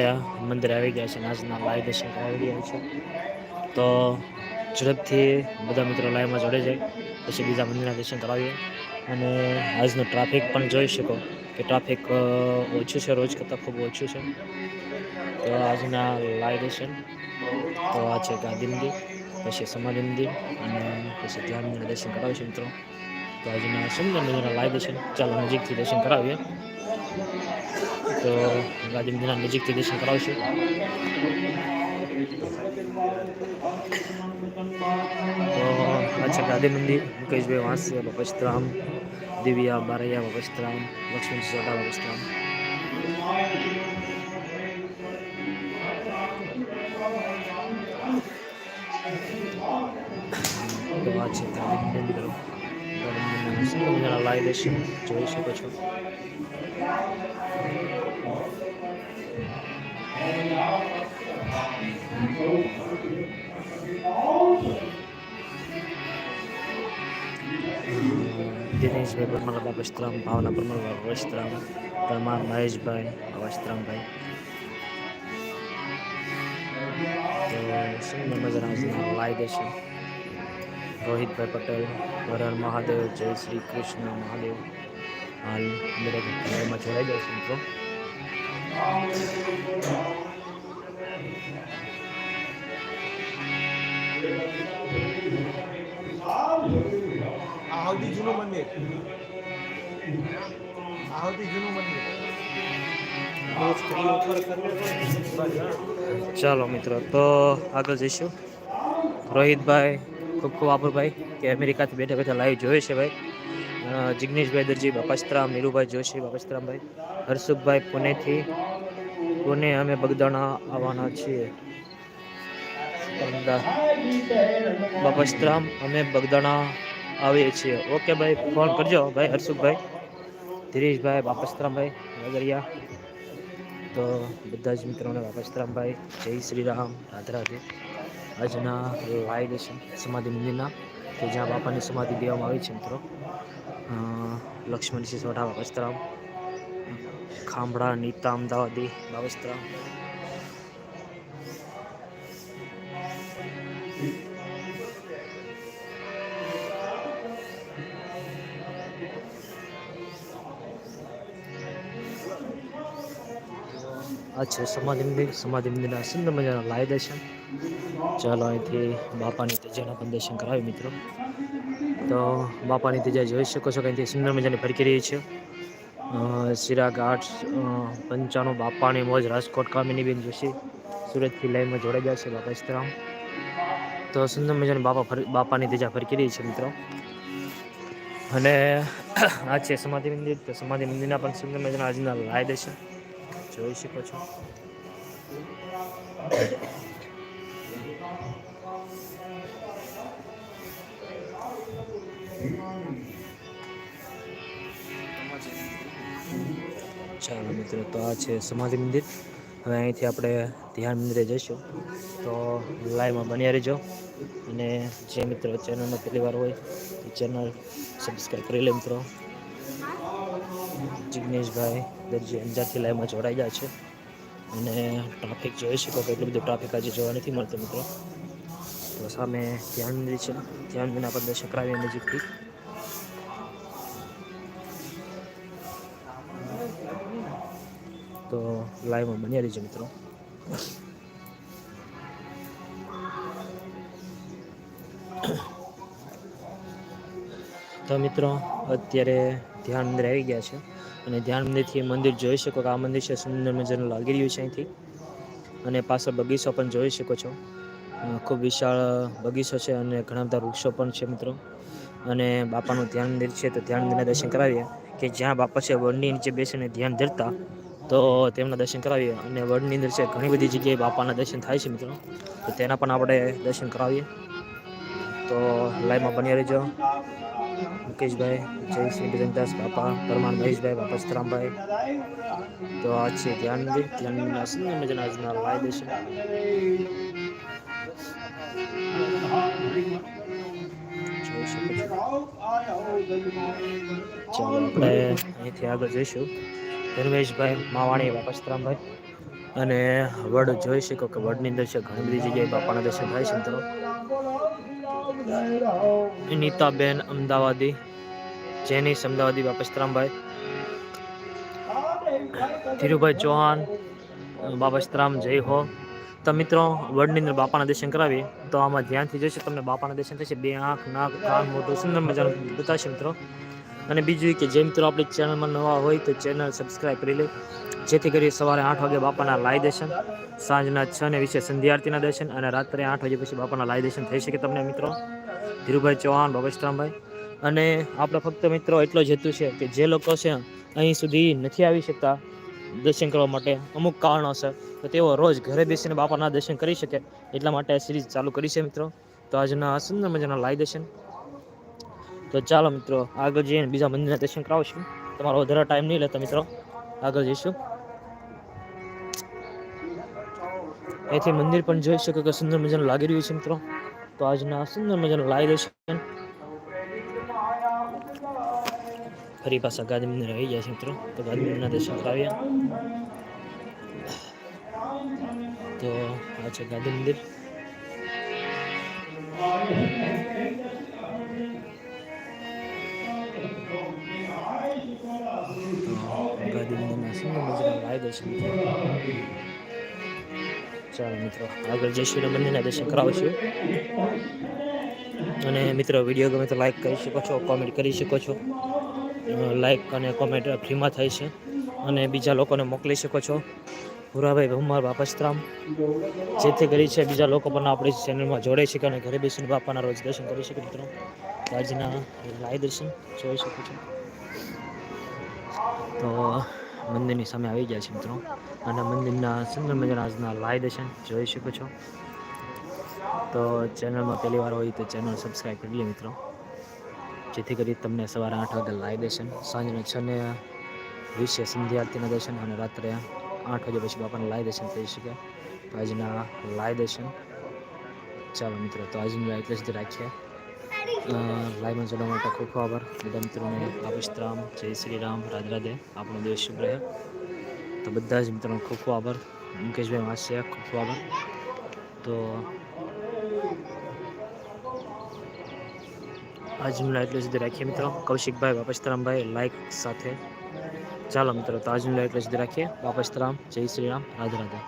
આપણે મંદિર આવી ગયા છે આજના લાઈવ દર્શન કરાવી રહ્યા છે. તો ઝડપથી બધા મિત્રો લાઈવમાં જોડે જાય, પછી બીજા મંદિરના દર્શન કરાવીએ. અને આજનો ટ્રાફિક પણ જોઈ શકો કે ટ્રાફિક ઓછું છે, રોજ કરતાં ખૂબ ઓછું છે. તો આજના લાઈવ દર્શન, તો આ છે ગાંધી મંદિર, પછી સમાધિ મંદિર અને પછી ધ્યાન મંદિરના દર્શન કરાવીશું મિત્રો. તો આજના સુંદર મંદિરના લાઈવ દર્શન, ચાલો નજીકથી દર્શન કરાવીએ. તો ગાંધી મંદિરના નજીકથી દર્શન કરાવશું. તો અચ્છા ગાંધી મંદિર, મુકેશભાઈ વાંસિયા બપસ્તરામ દિવ્યા બારૈયા બપસ્તરામ લક્ષ્મણ સોડા બપસ્ત્રામ તો આ છે ગાંધી મંદિર. મજાના લાઈવ દર્શન જોઈ શકો છો દિનેશભાઈ પરમાર બાબસ્ત્રામ ભાવના પરમાર બાબસ્ત્રામ પરમાર મહેશભાઈ બાબસ્ત્રામભાઈ તો સુંદર મજાના લાઈવ દર્શન રોહિતભાઈ પટેલ હરણ મહાદેવ જય શ્રી કૃષ્ણ મહાદેવ. હાલ દરેક લાઈવમાં જોડાઈ જાય છે મિત્રો. આ સૌથી જૂનું મંદિર. આ સૌથી જૂનું મંદિર. ચાલો મિત્રો તો આગળ જઈશું. રોહિતભાઈ ખૂબ ખૂબ આભારભાઈ કે અમેરિકાથી બેઠા બેઠા લાઈવ જોયે છે ભાઈ. જિગ્નેશભાઈ દરજી બાપાસ્ત્રામ નીરુભાઈ જોશી બાપાસ્ત્રામભાઈ હર્ષુખભાઈ પુણેથી. પુણે અમે બગદાણા આવવાના છીએ. બાપાસ્ત્રામ અમે બગદાણા આવીએ છીએ. ઓકે ભાઈ ફોન કરજો ભાઈ હર્ષુખભાઈ ધીરેશભાઈ બાપસ્તરામભાઈ વગરિયા તો બધા જ મિત્રોને બાપસ્તરામભાઈ જય શ્રી રામ, રાધે રાધે. આજના લાઈવ દર્શન સમાધિ મંદિરના કે જ્યાં બાપાની સમાધિ દેવામાં આવી છે મિત્રો. અ, લક્ષ્મણસિંહ સોઢા બાપસ્તરામ ખાંભળા નીતા અમદાવાદી બાપસ્તરામ આ છે સમાધિ મંદિર. સમાધિ મંદિરના સુંદર મજાના લાય દર્શન ચાલો અહીંથી બાપાની તેજાના પણ દર્શન કરાવી મિત્રો. તો બાપાની તેજા જોઈ શકો છો અહીંથી સુંદર મજાની ફરકી રહી છે. સિરાગ આઠ પંચાણું, બાપાની મોજ, રાજકોટ કામિનીબેન જોશી, સુરતથી લઈને જોડાઈ છે બાપા ઇસ્તરામ. તો સુંદર મજાની બાપા બાપાની તેજા ફરકી રહી છે મિત્રો. અને આ છે સમાધિ મંદિર. તો સમાધિ મંદિરના પણ સુંદર મજાના આજના લાય છે જોઈ શકો છો. ચાલો મિત્રો, તો આ છે સમાધિ મંદિર. હવે અહીંથી આપણે ધ્યાન મંદિરે જઈશું. તો લાઈવમાં બન્યા રહેજો. અને જે મિત્રો ચેનલમાં પહેલી વાર હોય એ ચેનલ સબસ્ક્રાઈબ કરી લે મિત્રો. જિગ્નેશભાઈ દરજી અંજારથી લાઈવમાં જોડાઈ ગયા છે. અને ટ્રાફિક જોઈ શકો કે એટલું બધું ટ્રાફિક આજે જોવા નથી મળતું, મિત્રો. તો સામે ધ્યાન મંદિર છે ધ્યાન મંદિરના આપણે શકરાવી નજીકથી. તો લાઈવમાં બન્યા રહીજો, મિત્રો. તો મિત્રો, અત્યારે ધ્યાન મંદિર આવી ગયા છે. અને ધ્યાન મંદિરથી મંદિર જોઈ શકો કે આ મંદિર છે સુંદર મજાનું લાગી રહ્યું છે અહીંથી. અને પાછળ બગીચો પણ જોઈ શકો છો. ખૂબ વિશાળ બગીચો છે અને ઘણા બધા વૃક્ષો પણ છે મિત્રો. અને બાપાનું ધ્યાન મંદિર છે તો ધ્યાન મંદિરના દર્શન કરાવીએ. કે જ્યાં બાપા છે વડની નીચે બેસીને ધ્યાન ધરતા, તો તેમના દર્શન કરાવીએ. અને વડની અંદર છે ઘણી બધી જગ્યાએ બાપાના દર્શન થાય છે મિત્રો. તો તેના પણ આપણે દર્શન કરાવીએ. તો લાઈવમાં બની રહેજો. મુકેશભાઈ, જય શ્રી બજરંગદાસ બાપા પરમાન મહેશભાઈ, બાપા સીતારામભાઈ તો આ છે ધ્યાન મંદિર ધ્યાન મંદિરના સુંદર મજાના આજના લાઈ છો. ચાલો આપણે અહીંથી આગળ જઈશું. ધર્મેશભાઈ માવાણી, બાપા સીતારામભાઈ અને વડ જોઈ શકો કે વડની અંદર છે ઘણી બધી જગ્યાએ બાપાના દર્શન થાય છે મિત્રો. નીતાબેન અમદાવાદી, જેનીસ અમદાવાદી બાપસ્તરામભાઈ ધીરુભાઈ ચૌહાણ બાપસ્તરામ જય હો. તો મિત્રો વડની અંદર બાપાના દર્શન કરાવીએ, તો આમાં ધ્યાનથી જશે તમને બાપાના દર્શન થશે. બે આંખ, નાક, કાન મોટું સુંદર મજાનું બતાવશે મિત્રો. અને બીજું કે જે મિત્રો આપણી ચેનલમાં નવા હોય તો ચેનલ સબસ્ક્રાઈબ કરી લે. જેથી કરી સવારે આઠ વાગે બાપાના લાઈ દર્શન, સાંજના છ ને વિશે સંધ્યાઆરતીના દર્શન અને રાત્રે આઠ વાગે પછી બાપાના લાય દર્શન થઈ શકે તમને મિત્રો. ધીરુભાઈ ચૌહાણ બાબસ્તરામભાઈ અને આપણે ફક્ત મિત્રો એટલો જ હેતુ છે કે જે લોકો છે અહીં સુધી નથી આવી શકતા દર્શન કરવા માટે, અમુક કારણોસર, તો તેઓ રોજ ઘરે બેસીને બાપાના દર્શન કરી શકે એટલા માટે આ સિરીઝ ચાલુ કરી છે મિત્રો. તો આજના સુંદર મજાના લાઈ દર્શન. તો ચાલો મિત્રો, આગળ જઈને બીજા મંદિરના દર્શન કરાવશું. તમારો વધારે ટાઈમ નહીં લેતા મિત્રો. આગળ જઈશું. અહીંથી મંદિર પણ જોઈ શકો કે સુંદર મજાનું લાગી રહ્યું છે મિત્રો. તો આજના સુંદર મજાનું લાઈ દર્શન ફરી પાછા ગાંધી મંદિર આવી જાય છે મિત્રો. તો ગાંધી મંદિરના દર્શન કરાવ્યા તો આ છે ગાંધી મંદિર. ગાંધી મંદિરના સુંદર મજાના લાઈ દર્શન ચાલો મિત્રો, આગળ જઈશું અને દર્શન કરાવીશું. અને મિત્રો, વીડિયો ગમે તો લાઈક કરી શકો છો કોમેન્ટ કરી શકો છો. લાઈક અને કોમેન્ટ ફ્રીમાં થાય છે. અને બીજા લોકોને મોકલી શકો છો. ભુરાભાઈ ભમર બાપસ્તરામ જેથી કરી છે બીજા લોકો પણ આપણી ચેનલમાં જોડે છે અને ઘરે બેસીને બાપાના રોજ દર્શન કરી શકે મિત્રો. આજના લાઈ દર્શન જોઈ શકો છો. તો મંદિરની સામે આવી ગયા છે મિત્રો. અને મંદિરના સુંદર મજાના આજના લાઈ દર્શન જોઈ શકો છો. તો ચેનલમાં પહેલી વાર હોય તો ચેનલ સબસ્ક્રાઈબ કરી લે મિત્રો. જેથી કરી તમને સવારે આઠ વાગે લાઈ દર્શન સાંજના છ ને વીસે સંધ્યા આરતીના દર્શન અને રાત્રે આઠ વાગ્યા પછી બાપાના લાઈ દર્શન થઈ શકે. તો આજના લાઈ દર્શન ચાલો મિત્રો, તો આજની એટલે સુધી રાખીએ. અ, લાઈવમાં જોડવા માટે ખૂબ ખૂબ આભાર બધા મિત્રોને આપિસ્તરામ જય શ્રી રામ રાધે રાધે આપણો દિવસ શુભ રહે તો બધા જ મિત્રોનો ખૂબ ખૂબ આભાર મુકેશભાઈ વાસિયા ખૂબ ખૂબ આભાર તો આજનું લાઈવ એટલે સુધી રાખીએ મિત્રો કૌશિકભાઈ બાપસ્તરામભાઈ લાઈક સાથે ચાલો મિત્રો તો આજનું લાઈવ એટલે સુધી રાખીએ બાપસ્તરામ જય શ્રી રામ રાધે રાધે